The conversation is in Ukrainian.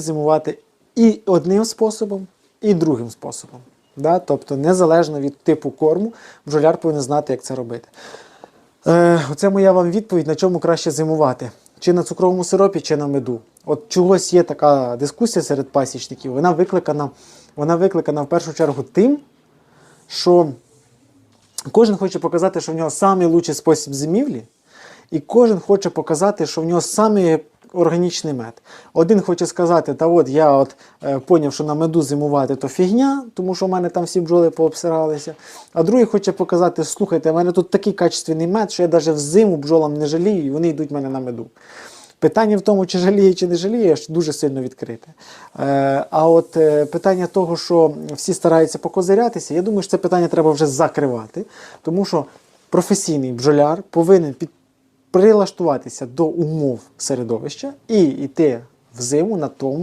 зимувати і одним способом, і другим способом. Да? Тобто, незалежно від типу корму, бджоляр повинен знати, як це робити. Е, оце моя вам відповідь, на чому краще зимувати. Чи на цукровому сиропі, чи на меду. От чогось є така дискусія серед пасічників. Вона викликана, вона викликана в першу чергу тим, що кожен хоче показати, що в нього найкращий спосіб зимівлі, і кожен хоче показати, що в нього самий органічний мед. Один хоче сказати, та от я от е, поняв, що на меду зимувати то фігня, тому що в мене там всі бджоли пообсиралися. А другий хоче показати, слухайте, в мене тут такий качественний мед, що я навіть взиму бджолам не жалію, і вони йдуть в мене на меду. Питання в тому, чи жаліє, чи не жаліє, дуже сильно відкрите. Е, а от е, питання того, що всі стараються покозирятися, я думаю, що це питання треба вже закривати, тому що професійний бджоляр повинен під, прилаштуватися до умов середовища і йти в зиму на тому,